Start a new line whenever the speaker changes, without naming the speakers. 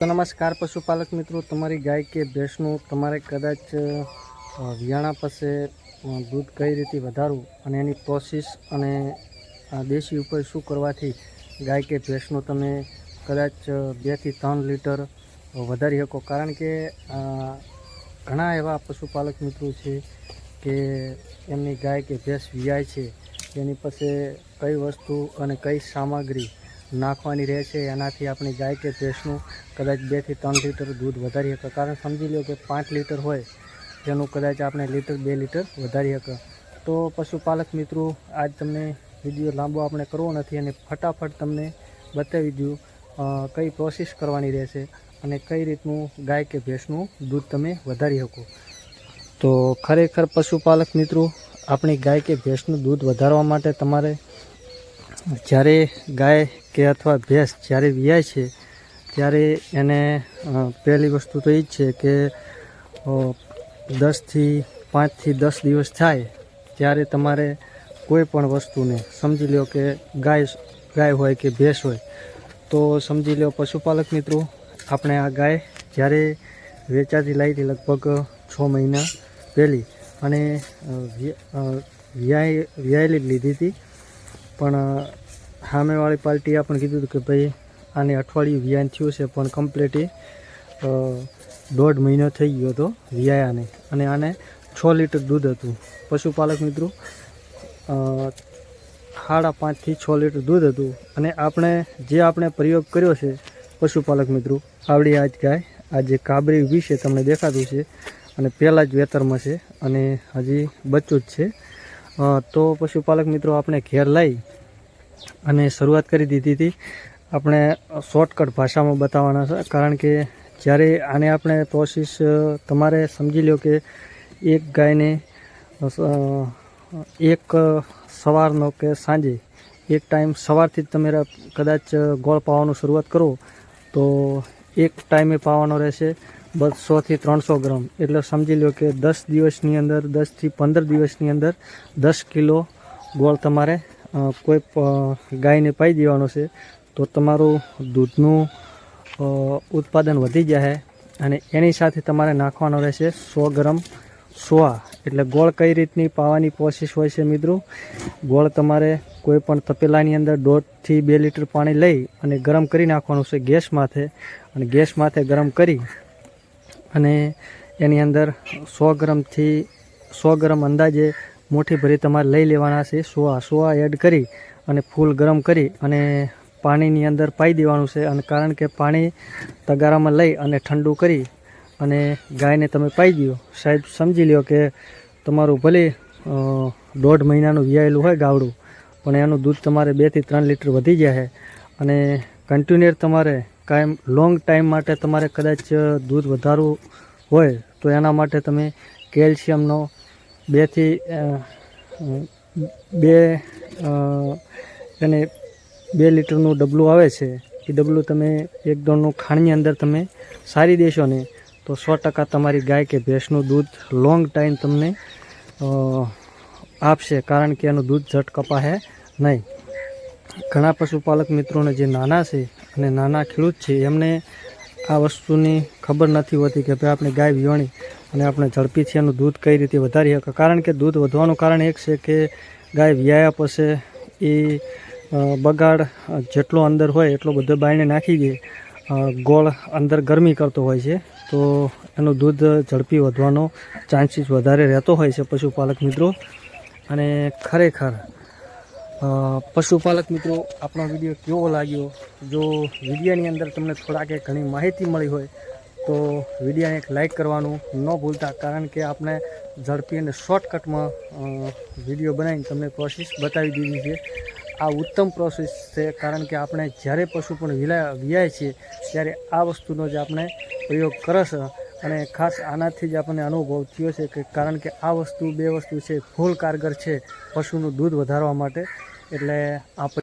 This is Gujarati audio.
નમસ્કાર, પશુપાલક મિત્રો. તમારી ગાય કે ભેંસનું તમારે કદાચ વિયાણા પાસે દૂધ કઈ રીતે વધારવું અને એની પ્રોસેસ અને દેશી ઉપર શું કરવાથી ગાય કે ભેંસનું તમે કદાચ બેથી ત્રણ લીટર વધારી શકો? કારણ કે ઘણા એવા પશુપાલક મિત્રો છે કે એમની ગાય કે ભેંસ વિયાય છે. એની પાસે કઈ વસ્તુ અને કઈ સામગ્રી નાખવાની રહે છે. એનાથી આપણી ગાય કે ભેંસનું કદાચ બેથી ત્રણ લીટર દૂધ વધારી શકે કારણ સમજી લો કે પાંચ લીટર હોય, જેનું કદાચ આપણે લીટર, બે લીટર વધારી શકે તો પશુપાલક મિત્રો, આજ તમને વીડિયો લાંબો આપણે કરવો નથી અને ફટાફટ તમને બતાવી દઉં કઈ પ્રોસેસ કરવાની રહેશે અને કઈ રીતનું ગાય કે ભેંસનું દૂધ તમે વધારી શકો. તો ખરેખર પશુપાલક મિત્રો, આપણી ગાય કે ભેંસનું દૂધ વધારવા માટે તમારે જ્યારે ગાય કે અથવા ભેંસ જ્યારે વિયાય છે, ત્યારે એને પહેલી વસ્તુ તો એ જ છે કે દસથી, પાંચથી દસ દિવસ થાય ત્યારે તમારે કોઈ પણ વસ્તુને, સમજી લો કે ગાય ગાય હોય કે ભેંસ હોય, તો સમજી લો પશુપાલક મિત્રો, આપણે આ ગાય જ્યારે વેચાતી લાવી લગભગ છ મહિના પહેલી અને વ્યાય, વ્યાયેલી લીધી હતી પણ સામેવાળી પાર્ટીએ પણ કીધું હતું કે ભાઈ, આને અઠવાડિયું વ્યાન થયું છે, પણ કમ્પ્લીટ દોઢ મહિનો થઈ ગયો હતો વ્યાયાને. અને આને છ લીટર દૂધ હતું. પશુપાલક મિત્રો સાડા પાંચથી છ લીટર દૂધ હતું. અને આપણે, જે આપણે પ્રયોગ કર્યો છે, પશુપાલક મિત્રો, આવડી આજ ગાય આ જે કાબરી ઊભી છે તમને દેખાતું છે. અને પહેલાં જ વેતરમાં છે. અને હજી બચ્ચું જ છે. તો પશુપાલક મિત્રો આપણે ઘેર લઈ અને શરૂઆત કરી દીધી હતી. આપણે શોર્ટકટ ભાષામાં બતાવવાના છે, કારણ કે જ્યારે આને આપણે પ્રોસેસ તમારે સમજી લો કે એક ગાયને એક સવારનો કે સાંજે એક ટાઈમ સવારથી જ તમે કદાચ ગોળ પાવાનું શરૂઆત કરો, તો એક ટાઈમે પાવાનો રહેશે. બસોથી ત્રણસો ગ્રામ. એટલે સમજી લો કે દસ દિવસની અંદર દસથી પંદર દિવસની અંદર દસ કિલો ગોળ તમારે કોઈ ગાયને પાઈ દેવાનો છે. તો તમારું દૂધનું ઉત્પાદન વધી જાય અને એની સાથે તમારે નાખવાનો રહેશે સો ગ્રામ સોવા એટલે ગોળ કઈ રીતની પાવાની પ્રોસેસ હોય છે મિત્રો? ગોળ તમારે કોઈ પણ તપેલાની અંદર દોઢથી બે લીટર પાણી લઈ અને ગરમ કરી નાખવાનું છે ગેસ માથે. અને ગેસ માથે ગરમ કરી અને એની અંદર સો ગ્રામથી સો ગ્રામ અંદાજે મોટી ભરી તમારે લઈ લેવાના છે. સોવા સોવા એડ કરી અને ફૂલ ગરમ કરી અને પાણીની અંદર પાઈ દેવાનું છે. અને કારણ કે પાણી તગારામાં લઈ અને ઠંડુ કરી અને ગાયને તમે પાઈ દો સાહેબ, સમજી લ્યો કે તમારું ભલે દોઢ મહિનાનું વિયાયેલું હોય ગાવડું, પણ એનું દૂધ તમારે બેથી ત્રણ લીટર વધી જાય અને કન્ટિન્યુઅર તમારે કાયમ લોંગ ટાઈમ માટે તમારે કદાચ દૂધ વધારવું હોય, તો એના માટે તમે કેલ્શિયમનો બેથી બે એને બે લીટરનું ડબલું આવે છે, એ ડબલું તમે એક દોડનું ખાણની અંદર તમે સારી દેશો ને, તો સો ટકા તમારી ગાય કે ભેંસનું દૂધ લોંગ ટાઈમ તમને આપશે, કારણ કે એનું દૂધ ઝટ કપાશે નહીં. ઘણા પશુપાલક મિત્રોને જે નાના છે અને નાના ખેડૂત છે, એમને આ વસ્તુની ખબર નથી હોતી કે ભાઈ આપણે ગાય વિવાણી અને આપણે ઝડપીથી એનું દૂધ કઈ રીતે વધારી શકે કારણ કે દૂધ વધવાનું કારણ એક છે કે ગાય વ્યાયા પછી એ બગાડ જેટલો અંદર હોય એટલો બધો બાયણે નાખી દે. ગોળ અંદર ગરમી કરતો હોય છે, તો એનું દૂધ ઝડપી વધવાનો ચાન્સીસ વધારે રહેતો હોય છે પશુપાલક મિત્રો. અને ખરેખર પશુપાલક મિત્રો આપણો વીડિયો કેવો લાગ્યો? જો વિડીયાની અંદર તમને થોડાક ઘણી માહિતી મળી હોય, તો વિડીયાને એક લાઇક કરવાનું ન ભૂલતા, કારણ કે આપણે ઝડપી અને શોર્ટકટમાં વીડિયો બનાવીને તમને પ્રોસેસ બતાવી દીધી છે. આ ઉત્તમ પ્રોસેસ છે, કારણ કે આપણે જ્યારે પશુ પણ વિલા, વિયાય છીએ, ત્યારે આ વસ્તુનો જ આપણે પ્રયોગ કરશે. અને ખાસ આનાથી જ આપણને અનુભવ થયો છે કે, કારણ કે આ વસ્તુ, બે વસ્તુ છે, ફૂલ કારગર છે પશુનું દૂધ વધારવા માટે. એટલે આપણે